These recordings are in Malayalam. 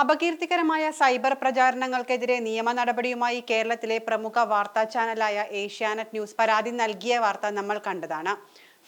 അപകീർത്തികരമായ സൈബർ പ്രചാരണങ്ങൾക്കെതിരെ നിയമ നടപടിയുമായി കേരളത്തിലെ പ്രമുഖ വാർത്താ ചാനലായ ഏഷ്യാനെറ്റ് ന്യൂസ് പരാതി നൽകിയ വാർത്ത നമ്മൾ കണ്ടതാണ്.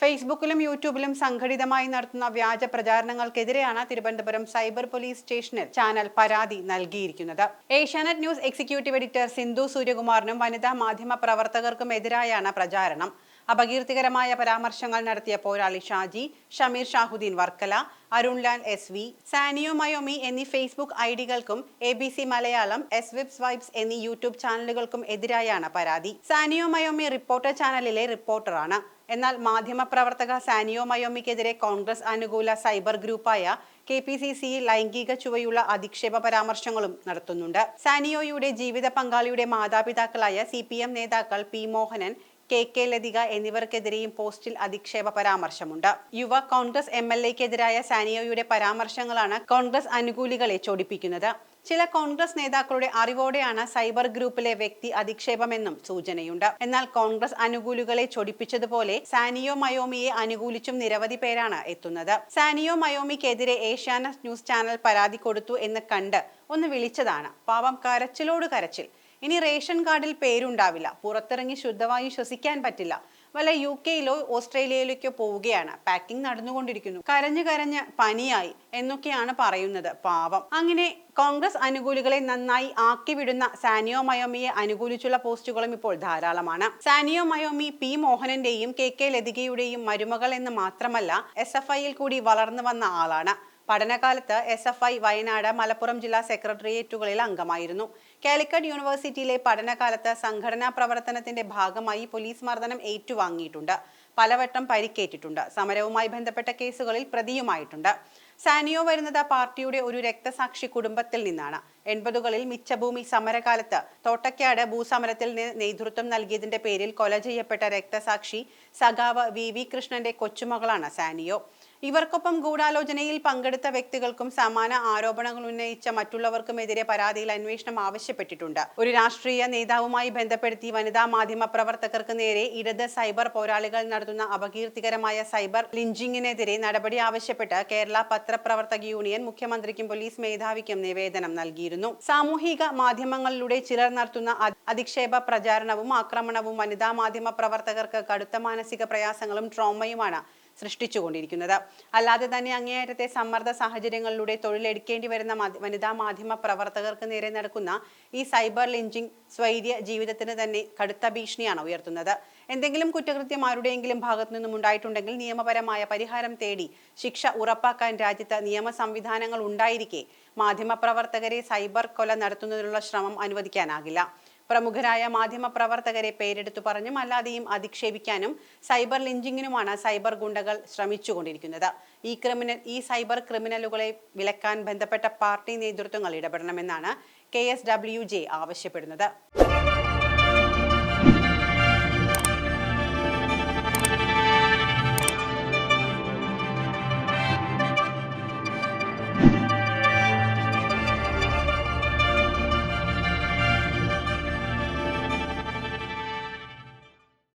ഫേസ്ബുക്കിലും യൂട്യൂബിലും സംഘടിതമായി നടത്തുന്ന വ്യാജ പ്രചാരണങ്ങൾക്കെതിരെയാണ് തിരുവനന്തപുരം സൈബർ പോലീസ് സ്റ്റേഷനിൽ ചാനൽ പരാതി നൽകിയിരിക്കുന്നത്. Asianet news executive editor Sindhu സൂര്യകുമാറിനും വനിതാ മാധ്യമ പ്രവർത്തകർക്കും എതിരായാണ് പ്രചാരണം. അപകീർത്തികരമായ പരാമർശങ്ങൾ നടത്തിയ പോരാളി ഷാജി ഷമീർ ഷാഹുദ്ദീൻ വർക്കല അരുൺലാൽ എസ് വി സാനിയോ മയോമി എന്നീ Facebook ഐഡികൾക്കും A B C Malayalam S vibes vibes എന്നീ യൂട്യൂബ് ചാനലുകൾക്കും എതിരായാണ് പരാതി. സാനിയോ മയോമി റിപ്പോർട്ടർ ചാനലിലെ റിപ്പോർട്ടറാണ്. എന്നാൽ മാധ്യമപ്രവർത്തക സാനിയോ മയോമിക്കെതിരെ കോൺഗ്രസ് അനുകൂല സൈബർ ഗ്രൂപ്പായ കെ പി സി സി ലൈംഗിക ചുവയുള്ള അധിക്ഷേപ പരാമർശങ്ങളും നടത്തുന്നുണ്ട്. സാനിയോയുടെ ജീവിത പങ്കാളിയുടെ മാതാപിതാക്കളായ സി പി എം നേതാക്കൾ P Mohanan K K Lathika എന്നിവർക്കെതിരെയും പോസ്റ്റിൽ അധിക്ഷേപ പരാമർശമുണ്ട്. യുവ കോൺഗ്രസ് എം എൽ എക്കെതിരായ സാനിയോയുടെ പരാമർശങ്ങളാണ് കോൺഗ്രസ് അനുകൂലികളെ ചോടിപ്പിക്കുന്നത്. ചില കോൺഗ്രസ് നേതാക്കളുടെ അറിവോടെയാണ് സൈബർ ഗ്രൂപ്പിലെ വ്യക്തി അധിക്ഷേപമെന്നും സൂചനയുണ്ട്. എന്നാൽ കോൺഗ്രസ് അനുകൂലികളെ ചൊടിപ്പിച്ചതുപോലെ സാനിയോ മയോമിയെ അനുകൂലിച്ചും നിരവധി പേരാണ് എത്തുന്നത്. സാനിയോ മയോമിക്കെതിരെ ഏഷ്യാനെറ്റ് ന്യൂസ് ചാനൽ പരാതി കൊടുത്തു എന്ന് കണ്ട് ഒന്ന് വിളിച്ചതാണ്. പാവം കരച്ചിലോട് കരച്ചിൽ. ഇനി റേഷൻ കാർഡിൽ പേരുണ്ടാവില്ല. പുറത്തിറങ്ങി ശുദ്ധവായു ശ്വസിക്കാൻ പറ്റില്ല. വല്ല യു കെയിലോ ഓസ്ട്രേലിയയിലേക്കോ പോവുകയാണ്. പാക്കിംഗ് നടന്നുകൊണ്ടിരിക്കുന്നു. കരഞ്ഞു കരഞ്ഞ് പനിയായി എന്നൊക്കെയാണ് പറയുന്നത്. പാവം. അങ്ങനെ കോൺഗ്രസ് അനുകൂലികളെ നന്നായി ആക്കി വിടുന്ന സാനിയോ മയോമിയെ അനുകൂലിച്ചുള്ള പോസ്റ്റുകളും ഇപ്പോൾ ധാരാളമാണ്. സാനിയോ മയോമി പി മോഹനന്റെയും കെ കെ ലതികയുടെയും മരുമകൾ എന്ന് മാത്രമല്ല എസ് എഫ് ഐയിൽ കൂടി വളർന്നു വന്ന ആളാണ്. പഠനകാലത്ത് S F I Wayanad Malappuram ജില്ലാ സെക്രട്ടേറിയറ്റുകളിൽ അംഗമായിരുന്നു. കാലിക്കറ്റ് യൂണിവേഴ്സിറ്റിയിലെ പഠനകാലത്ത് സംഘടനാ പ്രവർത്തനത്തിന്റെ ഭാഗമായി പോലീസ് മർദ്ദനം ഏറ്റുവാങ്ങിയിട്ടുണ്ട്. പലവട്ടം പരിക്കേറ്റിട്ടുണ്ട്. സമരവുമായി ബന്ധപ്പെട്ട കേസുകളിൽ പ്രതിയുമായിട്ടുണ്ട്. സാനിയോ വരുന്നത് പാർട്ടിയുടെ ഒരു രക്തസാക്ഷി കുടുംബത്തിൽ നിന്നാണ്. എൺപതുകളിൽ മിച്ചഭൂമി സമരകാലത്ത് തോട്ടക്കാട് ഭൂസമരത്തിൽ നേതൃത്വം നൽകിയതിന്റെ പേരിൽ കൊല ചെയ്യപ്പെട്ട രക്തസാക്ഷി സഖാവ് വി വി കൃഷ്ണന്റെ കൊച്ചുമകളാണ് സാനിയോ. ഇവർക്കൊപ്പം ഗൂഢാലോചനയിൽ പങ്കെടുത്ത വ്യക്തികൾക്കും സമാന ആരോപണങ്ങൾ ഉന്നയിച്ച മറ്റുള്ളവർക്കുമെതിരെ പരാതിയിൽ അന്വേഷണം ആവശ്യപ്പെട്ടിട്ടുണ്ട്. ഒരു രാഷ്ട്രീയ നേതാവുമായി ബന്ധപ്പെടുത്തി വനിതാ മാധ്യമ പ്രവർത്തകർക്ക് നേരെ ഇടത് സൈബർ പോരാളികൾ നടത്തുന്ന അപകീർത്തികരമായ സൈബർ ലിഞ്ചിങ്ങിനെതിരെ നടപടി ആവശ്യപ്പെട്ട് കേരള പത്രപ്രവർത്തക യൂണിയൻ മുഖ്യമന്ത്രിക്കും പോലീസ് മേധാവിക്കും നിവേദനം നൽകിയിരുന്നു. സാമൂഹിക മാധ്യമങ്ങളിലൂടെ ചിലർ നടത്തുന്ന അധിക്ഷേപ പ്രചാരണവും ആക്രമണവും വനിതാ മാധ്യമ പ്രവർത്തകർക്ക് കടുത്ത മാനസിക പ്രയാസങ്ങളും ട്രോമയുമാണ് സൃഷ്ടിച്ചുകൊണ്ടിരിക്കുന്നത്. അല്ലാതെ തന്നെ അങ്ങേയറ്റത്തെ സമ്മർദ്ദ സാഹചര്യങ്ങളിലൂടെ തൊഴിലെടുക്കേണ്ടി വരുന്ന വനിതാ മാധ്യമ പ്രവർത്തകർക്ക് നേരെ നടക്കുന്ന ഈ സൈബർ ലിഞ്ചിങ് സ്വൈര്യ ജീവിതത്തിന് തന്നെ കടുത്ത ഭീഷണിയാണ് ഉയർത്തുന്നത്. എന്തെങ്കിലും കുറ്റകൃത്യം ആരുടെയെങ്കിലും ഭാഗത്തു നിന്നും ഉണ്ടായിട്ടുണ്ടെങ്കിൽ നിയമപരമായ പരിഹാരം തേടി ശിക്ഷ ഉറപ്പാക്കാൻ രാജ്യത്ത് നിയമ സംവിധാനങ്ങൾ ഉണ്ടായിരിക്കെ മാധ്യമപ്രവർത്തകരെ സൈബർ കൊല നടത്തുന്നതിനുള്ള ശ്രമം അനുവദിക്കാനാകില്ല. പ്രമുഖരായ മാധ്യമ പ്രവർത്തകരെ പേരെടുത്തു പറഞ്ഞും അല്ലാതെയും അധിക്ഷേപിക്കാനും സൈബർ ലിഞ്ചിങ്ങിനുമാണ് സൈബർ ഗുണ്ടകൾ ശ്രമിച്ചുകൊണ്ടിരിക്കുന്നത്. ഈ ക്രിമിനൽ ഈ സൈബർ ക്രിമിനലുകളെ വിലക്കാൻ ബന്ധപ്പെട്ട പാർട്ടി നേതൃത്വങ്ങൾ ഇടപെടണമെന്നാണ് കെ എസ് ഡബ്ല്യു ജെ ആവശ്യപ്പെടുന്നത്.